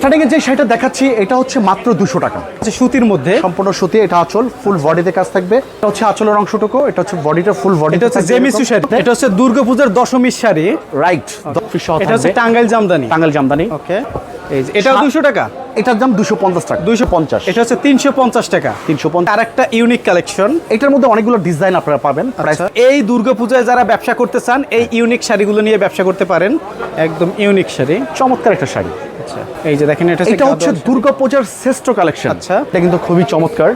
Starting এ যে শাড়িটা দেখাচ্ছি এটা হচ্ছে মাত্র দুশো টাকা। যে সুতির মধ্যে। সম্পূর্ণ সুতি এটা আঁচল ফুল বডিতে কাজ থাকবে। এটা হচ্ছে আঁচলের অংশটুকু এটা হচ্ছে বডিটা ফুল বডি এটা হচ্ছে জেমিসু শাড়ি। এটা হচ্ছে দুর্গাপূজার দশমীর শাড়ি। রাইট এটা হচ্ছে টাঙ্গাইল জামদানি। টাঙ্গাল জামদানি। ওকে এই যে দুশো টাকা? এটার দাম দুশো পঞ্চাশ টাকা। দুইশো পঞ্চাশ। এটা হচ্ছে তিনশো পঞ্চাশ টাকা। তিনশো পঞ্চাশ। আর একটা ইউনিক কালেকশন এটার মধ্যে অনেকগুলো ডিজাইন আপনারা পাবেন। এই দুর্গাপূজায় যারা ব্যবসা করতে চান এই ইউনিক শাড়িগুলো নিয়ে ব্যবসা করতে পারেন। একদম ইউনিক শাড়ি। চমৎকার একটা শাড়ি। আচ্ছা এই যে দেখেন এটা এটা হচ্ছে দুর্গা পূজার শ্রেষ্ঠ কালেকশন। আচ্ছা। এটা কিন্তু খুবই চমৎকার।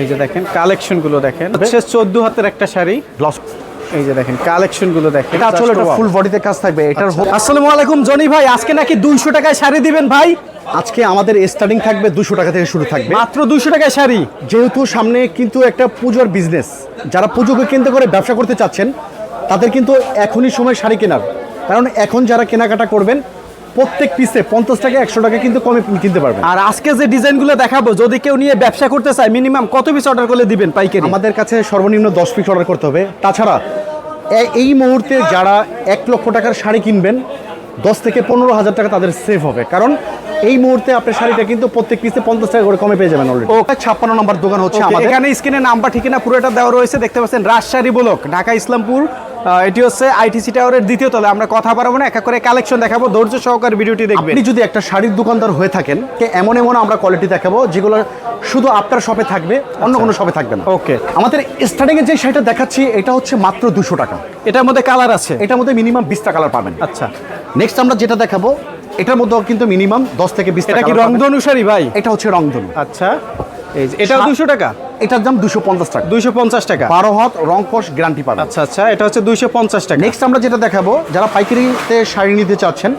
এই যে দেখেন কালেকশনগুলো দেখেন চোদ্দ হাতের একটা শাড়ি। ব্লাউজ। এই যে দেখেন কালেকশনগুলো দেখেন। এটা আসলে এটা ফুল বডিতে কাজ থাকবে এটার আচ্ছা। আসসালামু আলাইকুম জনি ভাই আজকে নাকি দুইশো টাকায় শাড়ি দিবেন ভাই? আজকে আমাদের স্টার্টিং থাকবে দুশো টাকা থেকে শুরু থাকবে। মাত্র দুইশো টাকায় শাড়ি। যেহেতু সামনে কিন্তু একটা পুজোর বিজনেস যারা পুজোকে কেন্দ্র করে ব্যবসা করতে চাচ্ছেন তাদের কিন্তু এখনই সময় শাড়ি কেনার। কারণ এখন যারা কেনাকাটা করবেন প্রত্যেক পিসে পঞ্চাশ টাকা একশো টাকা কিন্তু কমে কিনতে পারবেন। আর আজকে যে ডিজাইনগুলো দেখাবো যদি কেউ নিয়ে ব্যবসা করতে চায় মিনিমাম কত পিস অর্ডার করলে দিবেন পাইকারি? আমাদের কাছে সর্বনিম্ন দশ পিস অর্ডার করতে হবে। তাছাড়া এই মুহূর্তে যারা এক লক্ষ টাকার শাড়ি কিনবেন দশ থেকে পনেরো হাজার টাকা তাদের সেভ হবে। কারণ এই মুহূর্তে আপনার শাড়িটা কিন্তু প্রত্যেক পিসে পঞ্চাশ টাকা করে কমে পেয়ে যাবেন অলরেডি ও ছাপ্পান্ন নম্বর দোকান হচ্ছে আমাদের। এখানে স্ক্রিনে নাম্বার ঠিকানা পুরোটা দেওয়া রয়েছে দেখতে পাচ্ছেন রাজশাহী ব্লক ঢাকা ইসলামপুর এটি হচ্ছে আইটিসি টাওয়ারের দ্বিতীয় তলে আমরা কথা পারব না এক এক করে কালেকশন দেখাবো ধৈর্য সহকারে ভিডিওটি দেখবেন। আপনি যদি একটা শাড়ির দোকানদার হয়ে থাকেন কে এমন এমন আমরা কোয়ালিটি দেখাবো যেগুলো শুধু আপনার শপে থাকবে অন্য কোনো শপে থাকবে না। Okay. আমাদের স্টার্টিং এর যে শাড়িটা দেখাচ্ছি এটা হচ্ছে মাত্র দুশো টাকা। এটার মধ্যে কালার আছে? এটার মধ্যে মিনিমাম বিশটা কালার পাবেন। আচ্ছা। নেক্সট আমরা যেটা দেখাবো এটার মধ্যেও কিন্তু মিনিমাম দশ থেকে বিশটা এটা কি colour পাবেন। রংধনু শাড়ি ভাই? এটা হচ্ছে রংধনু। আচ্ছা। এই সা- দুশো টাকা? এটার দাম দুশো পঞ্চাশ টাকা। দুইশো পঞ্চাশ টাকা। বারো হাত রং কষ গ্যারান্টি পাবেন আচ্ছা আচ্ছা এটা হচ্ছে দুইশো পঞ্চাশ টাকা। নেক্সট আমরা যেটা দেখাবো যারা পাইকারিতে শাড়ি নিতে চাচ্ছেন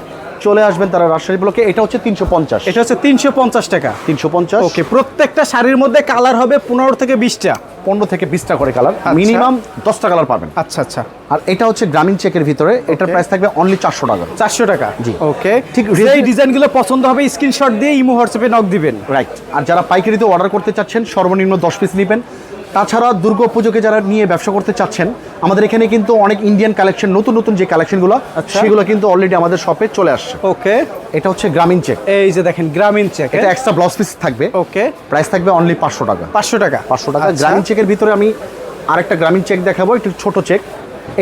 চলে আসবেন তারা রাজশাহী ব্লকে এটা হচ্ছে তিনশো পঞ্চাশ। এটা হচ্ছে তিনশো পঞ্চাশ টাকা। তিনশো পঞ্চাশ। ওকে প্রত্যেকটা শাড়ির মধ্যে কালার হবে পনেরো থেকে বিশটা। পনেরো থেকে বিশটা করে কালার মিনিমাম দশটা কালার পাবেন। আচ্ছা আচ্ছা। আর এটা হচ্ছে গ্রামীণ চেকের ভিতরে এটার প্রাইস থাকবে অনলি চারশো টাকা। চারশো টাকা? জি। ওকে। ঠিক ঠিক এই ডিজাইনগুলো পছন্দ হবে স্ক্রিনশট দিয়ে ইমো হোয়াটসঅ্যাপে নক দিবেন। রাইট আর যারা পাইকারিতে অর্ডার করতে চাচ্ছেন সর্বনিম্ন দশ পিস নেবেন। তাছাড়া দুর্গা পুজোকে যারা নিয়ে ব্যবসা করতে চাচ্ছেন আমাদের এখানে কিন্তু অনেক ইন্ডিয়ান কালেকশন নতুন নতুন যে কালেকশনগুলো আচ্ছা। সেগুলো কিন্তু অলরেডি আমাদের শপে চলে আসছে। ওকে এটা হচ্ছে গ্রামীণ চেক এই যে দেখেন গ্রামীণ চেক এটা এক্সট্রা ব্লাউজ পিস থাকবে। ওকে প্রাইস থাকবে অনলি পাঁচশো টাকা। পাঁচশো টাকা। পাঁচশো টাকা। আচ্ছা। গ্রামীণ চেকের ভিতরে আমি আরেকটা গ্রামীণ চেক দেখাবো একটু ছোট চেক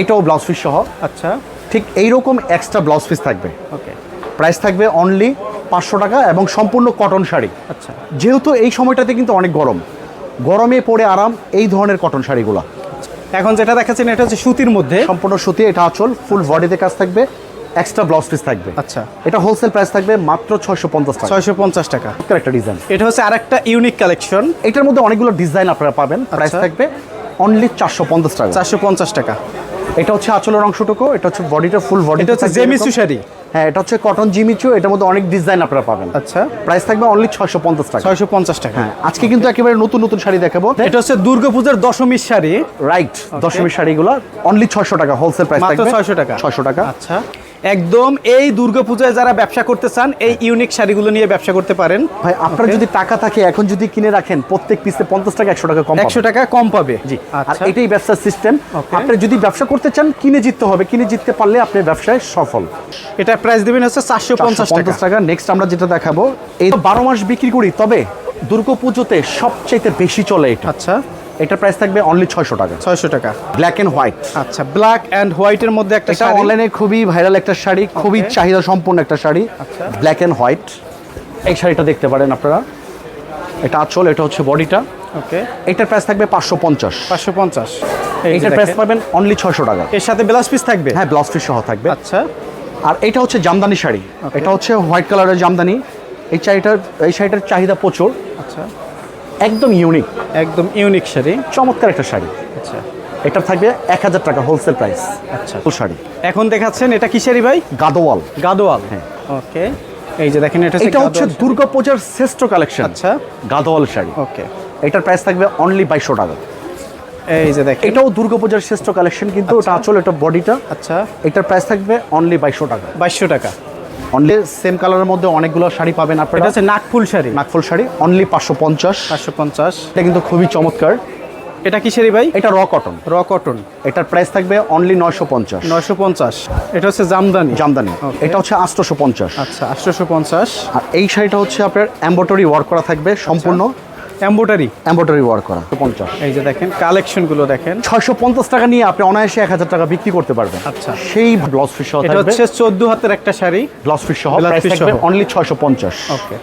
এটাও ব্লাউজ পিস সহ। আচ্ছা। ঠিক এইরকম এক্সট্রা ব্লাউজ পিস থাকবে। ওকে প্রাইস থাকবে অনলি পাঁচশো টাকা এবং সম্পূর্ণ কটন শাড়ি। আচ্ছা। যেহেতু এই সময়টাতে কিন্তু অনেক গরম। গরমে পরে আরাম এই ধরনের কটন শাড়িগুলো। এখন যেটা দেখাচ্ছেন এটা হচ্ছে সুতির মধ্যে। সম্পূর্ণ সুতি এটা আঁচল ফুল বডিতে কাজ থাকবে এক্সট্রা ব্লাউজ পিস থাকবে। আচ্ছা। এটা হোলসেল প্রাইস থাকবে মাত্র ছয়শো পঞ্চাশ টাকা। ছয়শো পঞ্চাশ টাকা। একটা ডিজাইন এটা হচ্ছে আরেকটা ইউনিক কালেকশন এটার মধ্যে অনেকগুলো ডিজাইন আপনারা পাবেন প্রাইস আচ্ছা। থাকবে অনলি চারশো পঞ্চাশ টাকা। চারশো পঞ্চাশ টাকা। এটা হচ্ছে আঁচলের অংশটুকু এটা হচ্ছে বডিটা ফুল বডি এটা হচ্ছে জেমিসু শাড়ি। হ্যাঁ এটা হচ্ছে কটন জিমিচু এটার মধ্যে অনেক ডিজাইন আপনারা পাবেন। আচ্ছা। প্রাইস থাকবে অনলি ছয়শো পঞ্চাশ টাকা। ছয়শো পঞ্চাশ টাকা। হ্যাঁ আজকে কিন্তু একেবারে নতুন নতুন শাড়ি দেখাবো। এটা হচ্ছে দুর্গাপূজার দশমীর শাড়ি। রাইট দশমীর শাড়িগুলো অনলি ছয়শো টাকা হোলসেল প্রাইস ছয়শো থাকবে। 600 টাকা। ছয়শো টাকা। আচ্ছা। একদম এই দুর্গাপূজায় যারা ব্যবসা করতে চান এই ইউনিক শাড়িগুলো নিয়ে ব্যবসা করতে পারেন। ভাই আপনার যদি টাকা থাকে এখন যদি কিনে রাখেন প্রত্যেক পিসে পঞ্চাশ টাকা একশো টাকা কম একশো টাকা কম পাবে। জি আর আচ্ছা। এটাই ব্যবসার সিস্টেম আপনি যদি ব্যবসা করতে চান কিনে জিততে হবে। কিনে জিততে পারলে আপনি ব্যবসায় সফল। এটা প্রাইস দেবেন হচ্ছে চারশো পঞ্চাশ টাকা। নেক্সট আমরা যেটা দেখাবো এই বারো মাস বিক্রি করি তবে দুর্গা পুজোতে সবচাইতে বেশি চলে এটা। আচ্ছা। এটার প্রাইস থাকবে অনলি ছয়শো টাকা। ছয়শো টাকা। ব্ল্যাক এন্ড হোয়াইট আচ্ছা ব্ল্যাক অ্যান্ড হোয়াইটের মধ্যে একটা শাড়ি? অনলাইনে খুবই ভাইরাল একটা শাড়ি খুবই চাহিদা সম্পন্ন একটা শাড়ি। ব্ল্যাক এন্ড হোয়াইট এই শাড়িটা দেখতে পারেন আপনারা। এটা আঁচল এটা হচ্ছে বডিটা। ওকে এটার প্রাইস থাকবে পাঁচশো পঞ্চাশ। পাঁচশো পঞ্চাশ। এটার প্রাইস পাবেন অনলি ছয়শো টাকা। এর সাথে ব্লাউজ পিস থাকবে? হ্যাঁ ব্লাউজ পিস সহ থাকবে। আচ্ছা। আর এটা হচ্ছে জামদানি শাড়ি। এটা হচ্ছে হোয়াইট কালারের জামদানি। এই শাড়িটার এই শাড়িটার চাহিদা প্রচুর। আচ্ছা। একদম ইউনিক একদম ইউনিক শাড়ি। চমৎকার একটা শাড়ি। আচ্ছা। এটা থাকবে এক হাজার টাকা হোলসেল প্রাইস আচ্ছা। ফুল শাড়ি। এখন দেখাচ্ছেন এটা কি শাড়ি ভাই? গাদোয়াল। গাদোয়াল। হ্যাঁ। ওকে। এই যে দেখেন এটা এটা হচ্ছে গাদোয়াল। দুর্গা পূজার শ্রেষ্ঠ কালেকশন আচ্ছা। গাদোয়াল শাড়ি। ওকে। এটার প্রাইস থাকবে অনলি বাইশশো টাকা। এই যে দেখেন। এটাও দুর্গা পূজার শ্রেষ্ঠ কালেকশন কিন্তু ওটা আসলে এটা বডিটা আচ্ছা। এটার প্রাইস থাকবে অনলি বাইশশো টাকা। বাইশশো টাকা। অনলি সেম কালারের মধ্যে অনেকগুলো শাড়ি পাবেন এটা আপনারা হচ্ছে নাকফুল শাড়ি। নাকফুল শাড়ি অনলি পাঁচশো পঞ্চাশ। পাঁচশো পঞ্চাশ। এটা কিন্তু খুবই চমৎকার। এটা কি শাড়ি ভাই? এটা র কটন র কটন এটার প্রাইস থাকবে অনলি নয়শো পঞ্চাশ। নয়শো পঞ্চাশ। এটা হচ্ছে জামদানি। জামদানি। এটা হচ্ছে আটশোশো পঞ্চাশ। আচ্ছা আটশোশো পঞ্চাশ। আর এই শাড়িটা হচ্ছে আপনার এম্বয়ডারি ওয়ার্ক করা থাকবে সম্পূর্ণ। এম্বোটারি এম্বয়ডারি ওয়ার্ক করা। পঞ্চাশ। এই যে দেখেন কালেকশনগুলো দেখেন। ছয়শো পঞ্চাশ টাকা নিয়ে আপনি অনায়াসে এক হাজার টাকা বিক্রি করতে পারবেন। আচ্ছা। সেই ব্লাউজ এটা হচ্ছে চোদ্দ হাতের একটা শাড়ি। ব্লাউজ ফিস সহ। অনলি ছয়শো পঞ্চাশ। ওকে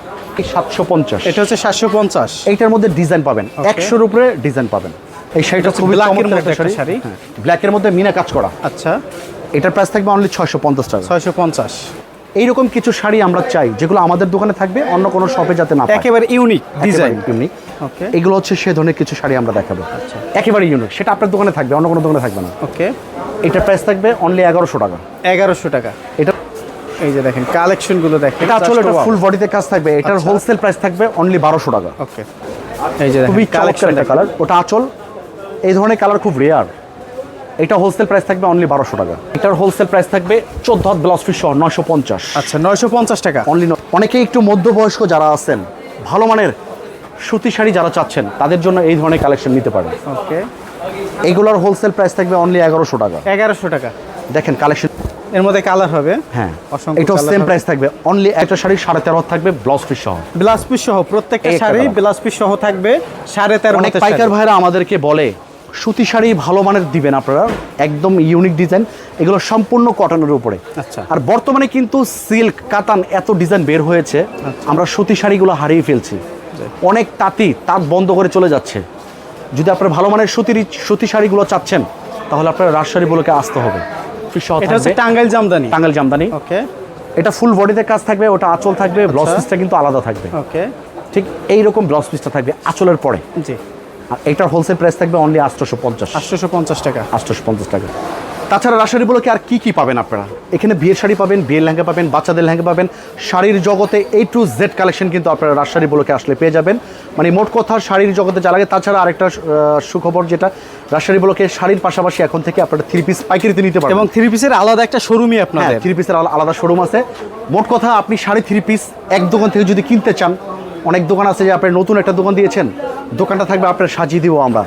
সাতশো পঞ্চাশ। এটা হচ্ছে সাতশো পঞ্চাশ। এইটার মধ্যে ডিজাইন পাবেন। একশোর উপরে ডিজাইন পাবেন। এই শাড়িটা খুবই চমৎকার শাড়ি। ব্ল্যাকের মধ্যে মিনা কাজ করা। আচ্ছা। এটার প্রাইস থাকবে অনলি ছয়শো পঞ্চাশ টাকা। ছয়শো পঞ্চাশ। এইরকম কিছু শাড়ি আমরা চাই যেগুলো আমাদের দোকানে থাকবে অন্য কোনো শপে যাতে না একেবারে ইউনিক ডিজাইন ইউনিক ওকে এগুলো হচ্ছে সে ধরনের কিছু শাড়ি আমরা দেখাবো। একেবারে ইউনিক সেটা আপনার দোকানে থাকবে অন্য কোনো দোকানে থাকবে না। ওকে এটা প্রাইস থাকবে অনলি এগারোশো টাকা। এগারোশো টাকা। এটা এই যে দেখেন কালেকশনগুলো দেখেন এটা আসলে এটা ফুল বডিতে কাজ থাকবে। এটার আচ্ছা। হোলসেল প্রাইস থাকবে অনলি বারোশো টাকা। ওকে এই যে দেখেন কালেকশন কালার ওটা আঁচল। এই ধরনের কালার খুব রেয়ার এটা হোলসেল প্রাইস থাকবে অনলি বারোশো টাকা। এটার হোলসেল প্রাইস থাকবে চোদ্দ হাত ব্লাউজ পিস সহ নয়শো পঞ্চাশ। আচ্ছা নয়শো পঞ্চাশ টাকা। অনলি অনেকেই একটু মধ্যবয়স্ক যারা আছেন ভালো মানের সুতি শাড়ি যারা চাচ্ছেন তাদের জন্য এই ধরনের কালেকশন নিতে পারেন। ওকে। এইগুলোর হোলসেল প্রাইস থাকবে অনলি এগারোশো টাকা। এগারোশো টাকা। দেখেন কালেকশন এর মধ্যে কালার হবে? হ্যাঁ। এটাও সেম প্রাইস থাকবে অনলি একটা শাড়ি সাড়ে তেরো থাকবে ব্লাউজ পিস সহ। ব্লাউজ পিস সহ প্রত্যেকটা শাড়ি। ব্লাউজ পিস সহ থাকবে সাড়ে তেরো অনেক পাইকার ভাইরা আমাদেরকে বলে সুতি শাড়ি ভালো মানের দিবেন আপনারা। একদম ইউনিক ডিজাইন এগুলো সম্পূর্ণ কটনের উপরে। আচ্ছা। আর বর্তমানে কিন্তু সিল্ক কাতান এত ডিজাইন বের হয়েছে। আচ্ছা। আমরা সুতি শাড়িগুলো হারিয়ে ফেলছি। অনেক তাঁতি তাঁত বন্ধ করে চলে যাচ্ছে। যদি আপনারা ভালো মানের সুতির সুতি শাড়িগুলো চাচ্ছেন তাহলে আপনারা রাজশাড়িগুলোকে আসতে হবে। টাঙ্গাইল জামদানি। টাঙ্গাইল জামদানি। ওকে। এটা ফুল বডিতে কাজ থাকবে ওটা আঁচল থাকবে ব্লাউজ পিসটা কিন্তু আলাদা থাকবে। ওকে। ঠিক এইরকম ব্লাউজ পিসটা থাকবে আঁচলের পরে। জি। এটার হোলসেল প্রাইস থাকবে অনলি আটশোশো পঞ্চাশ। আটশোশো পঞ্চাশ টাকা। আটশোশো পঞ্চাশ টাকা। তাছাড়া রাজশাড়িগুলোকে আর কি কি পাবেন আপনারা? এখানে বিয়ের শাড়ি পাবেন বিয়ের লেহেঙ্গা পাবেন বাচ্চাদের লেহেঙ্গা পাবেন। শাড়ির জগতে এই টু জেড কালেকশন কিন্তু আপনারা রাজশাড়িগুলোকে আসলে পেয়ে যাবেন। মানে মোট কথা শাড়ির জগতে যা লাগে তাছাড়া আরেকটা সুখবর যেটা রাজশাড়িগুলোকে শাড়ির পাশাপাশি এখন থেকে আপনারা থ্রি পিস পাইকারিতে নিতে পারবেন। এবং থ্রি পিসের আলাদা একটা শোরুমই আপনার থ্রি পিসের আলাদা শোরুম আছে। মোট কথা আপনি শাড়ি থ্রি পিস এক দোকান থেকে যদি কিনতে চান অনেক দোকান আছে যে আপনি নতুন একটা দোকান দিয়েছেন দোকানটা থাকবে, আপনার সাজিয়ে দিব আমরা।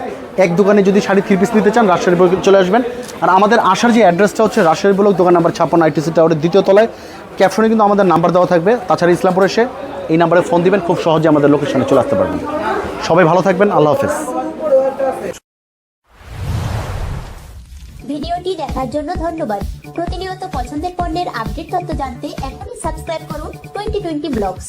এক দোকানে যদি শাড়ি থ্রি পিস নিতে চান, রাজশাহী ব্লকে চলে আসবেন। আর আমাদের আসার যে অ্যাড্রেসটা হচ্ছে রাজশাহী ব্লক, দোকান নাম্বার ছাপ্পান্ন আইটিসি টাওয়ারের দ্বিতীয় তলায়। ক্যাপশনে কিন্তু আমাদের নাম্বার দেওয়া থাকবে। তাছাড়া ইসলামপুর এসে এই নাম্বারে ফোন দিবেন, খুব সহজে আমাদের লোকেশনে চলে আসতে পারবেন। সবাই ভালো থাকবেন, আল্লাহ হাফেজ। ভিডিওটি দেখার জন্য ধন্যবাদ। প্রতিনিয়ত পছন্দের পণ্যের আপডেট তথ্য জানতে এখনই সাবস্ক্রাইব করুন টোয়েন্টি টোয়েন্টি ব্লগস